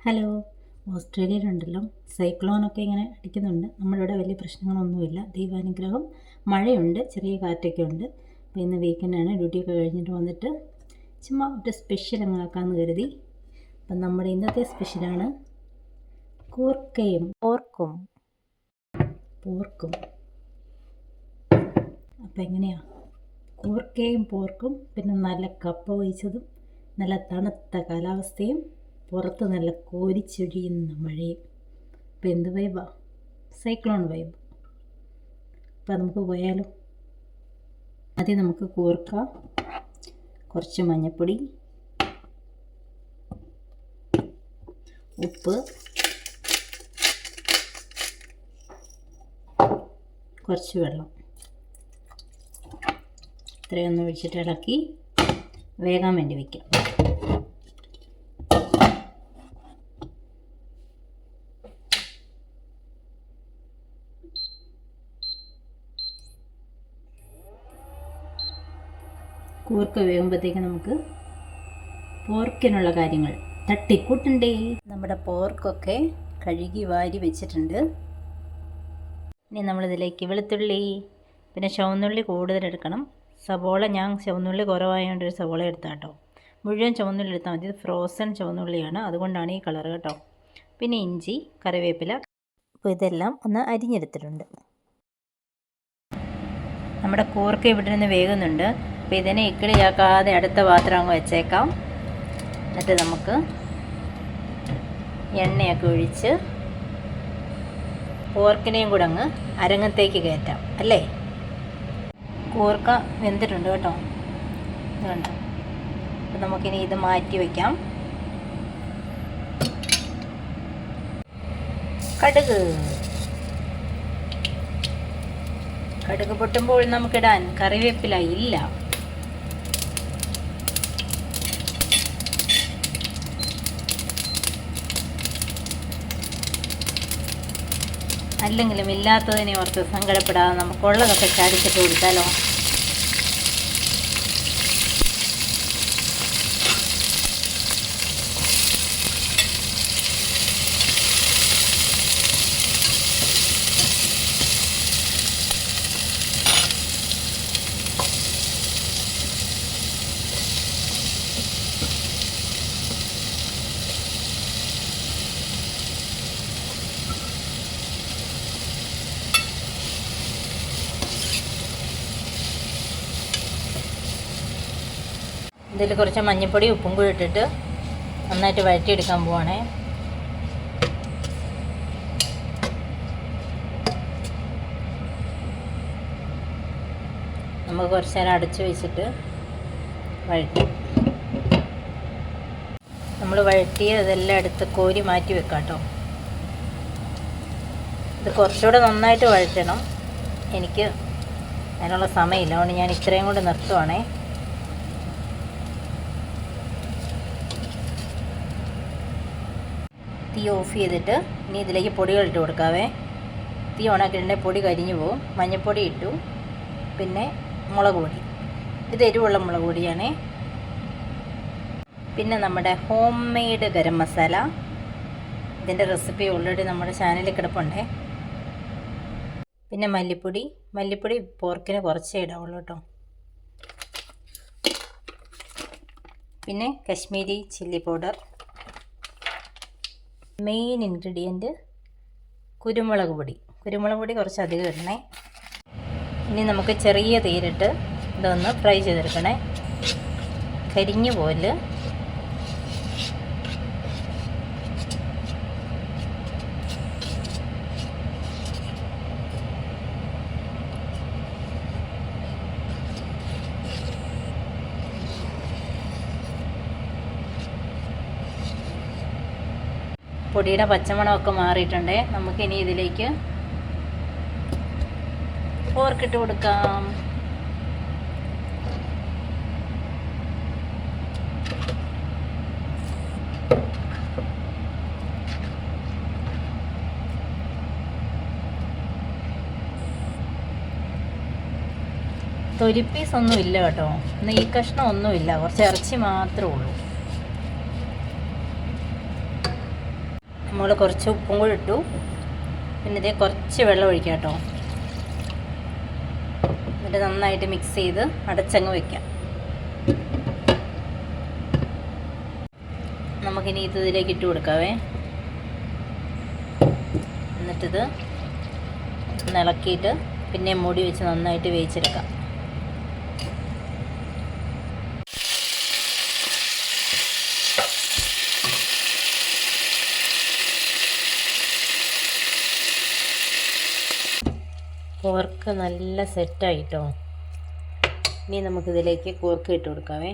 Hello. ഓസ്ട്രേലിയയിലുണ്ടല്ലോ. സൈക്ലോണൊക്കെ ഇങ്ങനെ അടിക്കുന്നുണ്ട്. നമ്മുടെ ഇവിടെ വലിയ പ്രശ്നങ്ങളൊന്നുമില്ല. ദൈവാനുഗ്രഹം. മഴയുണ്ട്. ചെറിയ കാറ്റൊക്കെ ഉണ്ട് അപ്പോൾ ഇന്ന് വീക്കെൻഡാണ് ഡ്യൂട്ടിയൊക്കെ കഴിഞ്ഞിട്ട് വന്നിട്ട് ചുമ്മാ ഒരു സ്പെഷ്യൽ അങ്ങ് ആക്കാമെന്ന് കരുതി. അപ്പം നമ്മുടെ ഇന്നത്തെ സ്പെഷ്യലാണ് കൂർക്കയും. പോർക്കും പോർക്കും. അപ്പം എങ്ങനെയാണ് കൂർക്കയും പോർക്കും പിന്നെ നല്ല കപ്പ വഹിച്ചതും നല്ല തണുത്ത കാലാവസ്ഥയും പുറത്ത് നല്ല കോരിച്ചൊഴിയുന്ന മഴയും. ഇപ്പം എന്ത് വൈബാ സൈക്ലോൺ വൈബ് അപ്പം നമുക്ക് പോയാലോ? ആദ്യം നമുക്ക് കൂർക്ക. കുറച്ച് മഞ്ഞൾപ്പൊടി ഉപ്പ്. കുറച്ച് വെള്ളം. ഇത്രയൊന്ന് ഒഴിച്ചിട്ട് ഇളക്കി വേകാൻ വേണ്ടി വയ്ക്കാം കൂർക്ക വേകുമ്പോഴത്തേക്ക് നമുക്ക് പോർക്കിനുള്ള കാര്യങ്ങൾ. തട്ടിക്കൂട്ടണ്ടേ? നമ്മുടെ പോർക്കൊക്കെ കഴുകി വാരി വെച്ചിട്ടുണ്ട്. ഇനി നമ്മളിതിലേക്ക് വെളുത്തുള്ളി പിന്നെ ചുവന്നുള്ളി കൂടുതൽ എടുക്കണം. സവോള ഞാൻ ചുവന്നുള്ളി കുറവായതുകൊണ്ട് ഒരു സവോള എടുത്താൽ കേട്ടോ മുഴുവൻ ചുവന്നുള്ളി എടുത്താൽ മതി. ഫ്രോസൺ ചുവന്നുള്ളിയാണ്. അതുകൊണ്ടാണ് ഈ കളർ കേട്ടോ. പിന്നെ ഇഞ്ചി കറിവേപ്പില. അപ്പോൾ ഇതെല്ലാം ഒന്ന് അരിഞ്ഞെടുത്തിട്ടുണ്ട്. നമ്മുടെ കൂർക്ക ഇവിടെ നിന്ന് വേകുന്നുണ്ട്. അപ്പോൾ ഇതിനെ ഇക്കിളിയാക്കാതെ അടുത്ത പാത്രം അങ്ങ് വെച്ചേക്കാം. എന്നിട്ട് നമുക്ക് എണ്ണയൊക്കെ ഒഴിച്ച് കോർക്കിനെയും കൂടെ അങ്ങ് അരങ്ങത്തേക്ക് കയറ്റാം അല്ലേ? കൂർക്ക വെന്തിട്ടുണ്ട് കേട്ടോ. ഇത് കണ്ടോ അപ്പം നമുക്കിനി ഇത് മാറ്റി വയ്ക്കാം കടുക്. കടുക് പൊട്ടുമ്പോൾ നമുക്കിടാൻ കറിവേപ്പില ഇല്ല. അല്ലെങ്കിലും ഇല്ലാത്തതിനെ ഓർത്ത് സങ്കടപ്പെടാതെ നമുക്കുള്ളതൊക്കെ ചാടിച്ചിട്ട് കൊടുത്താലോ? ഇതിൽ കുറച്ച് മഞ്ഞൾപ്പൊടി ഉപ്പും കൂടി ഇട്ടിട്ട് നന്നായിട്ട് വഴറ്റിയെടുക്കാൻ പോവാണേ. നമുക്ക് കുറച്ച് നേരം അടച്ച് വെച്ചിട്ട് വഴറ്റി. നമ്മൾ വഴറ്റി അതെല്ലാം എടുത്ത് കോരി മാറ്റി വെക്കാം കേട്ടോ ഇത് കുറച്ചുകൂടെ നന്നായിട്ട് വഴറ്റണം. എനിക്ക് അതിനുള്ള സമയമില്ല. അതുകൊണ്ട് ഞാൻ ഇത്രയും കൂടെ നിർത്തുവാണേ. തീ ഓഫ് ചെയ്തിട്ട് ഇനി ഇതിലേക്ക് പൊടികൾ ഇട്ട് കൊടുക്കാവേ. തീ ഓണാക്കിയിട്ടുണ്ടെങ്കിൽ പൊടി കരിഞ്ഞു പോവും. മഞ്ഞൾപ്പൊടി ഇട്ടു. പിന്നെ മുളക് പൊടി. ഇത് എരിവുള്ള മുളക് പൊടിയാണ്. പിന്നെ നമ്മുടെ ഹോം മെയ്ഡ് ഗരം മസാല. ഇതിന്റെ റെസിപ്പി ഓൾറെഡി നമ്മുടെ ചാനലിൽ കിടപ്പുണ്ടേ. പിന്നെ മല്ലിപ്പൊടി. മല്ലിപ്പൊടി പോർക്കിന് കുറച്ചേ ഇടാവുള്ളൂ കേട്ടോ. പിന്നെ Kashmiri chilli powder main ingredient കുരുമുളക് പൊടി. കുരുമുളക് പൊടി കുറച്ച് അധികം ഇടണേ. ഇനി നമുക്ക് ചെറിയ തീരിട്ട് ഇതൊന്ന് ഫ്രൈ ചെയ്തെടുക്കണേ. കരിഞ്ഞു പോലെ പൊടിയുടെ പച്ചമണമൊക്കെ മാറിയിട്ടുണ്ട്. നമുക്കിനി ഇതിലേക്ക് ഫോർക്കിട്ട് കൊടുക്കാം. തൊലിപ്പീസ് ഒന്നും ഇല്ല കേട്ടോ. നെയ്ക്കഷ്ണം കഷ്ണം ഒന്നുമില്ല കുറച്ച് ഇറച്ചി മാത്രമേ ഉള്ളൂ. നമ്മൾ കുറച്ച് ഉപ്പും കൂടി ഇട്ടു. പിന്നെ ഇതേ കുറച്ച് വെള്ളം ഒഴിക്കാം കേട്ടോ. എന്നിട്ട് നന്നായിട്ട് മിക്സ് ചെയ്ത് അടച്ചങ്ങ് വെക്കാം. നമുക്കിനി ഇത് ഇതിലേക്ക് ഇട്ട് കൊടുക്കാവേ. എന്നിട്ടിത് ഇളക്കിയിട്ട് പിന്നെ മൂടി വെച്ച് നന്നായിട്ട് വേവിച്ചെടുക്കാം. പോർക്ക് നല്ല സെറ്റായിട്ടോ ഇനി നമുക്കിതിലേക്ക് കോർക്ക് ഇട്ട് കൊടുക്കാവേ.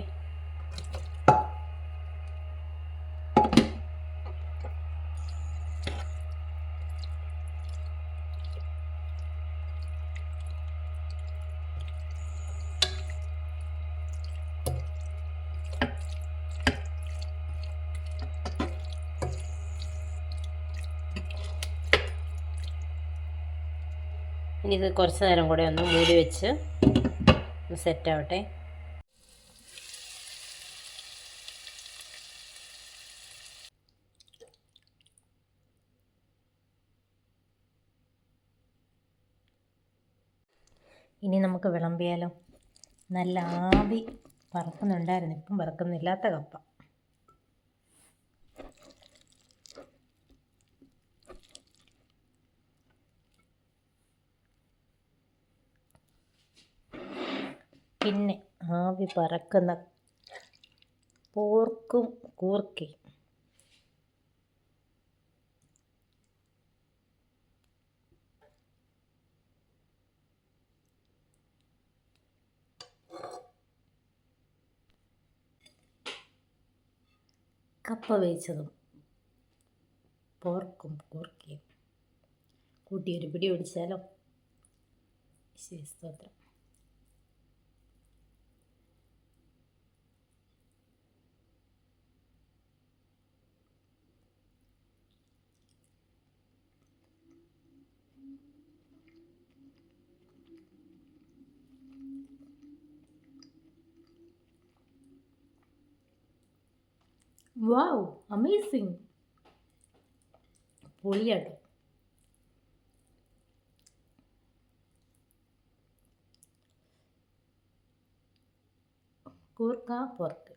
ഇനി ഇത് കുറച്ച് നേരം കൂടെ ഒന്ന് മൂടി വെച്ച് സെറ്റ് ആവട്ടെ. ഇനി നമുക്ക് വിളമ്പിയാലോ. നല്ല ആവി പറക്കുന്നുണ്ടായിരുന്നു. ഇപ്പം പറക്കുന്നില്ലാത്ത കപ്പ. പിന്നെ ആവി പറക്കുന്ന പോർക്കും കൂർക്കയും. കപ്പ വേവിച്ചതും പോർക്കും കൂർക്കയും. കൂട്ടി ഒരു പിടി പിടിച്ചാലോ സ്തോത്രം. വാവ് അമേസിങ് പൊളിയാട്ടോ കൂർക്ക പുറത്ത്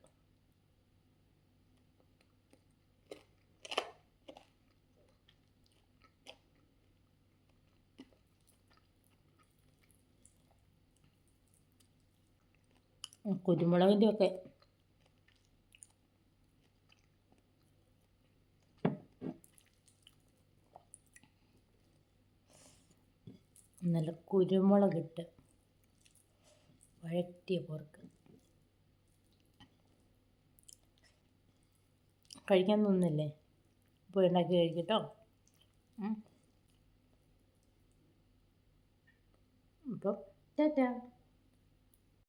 കുരുമുളകിൻ്റെ ഒക്കെ കുരുമുളകിട്ട് വഴറ്റിയ പോർക്ക് കഴിക്കാൻ തോന്നുന്നില്ലേ? ഇപ്പോൾ ഉണ്ടാക്കി കഴിക്കട്ടോ. അപ്പം ടാറ്റാ.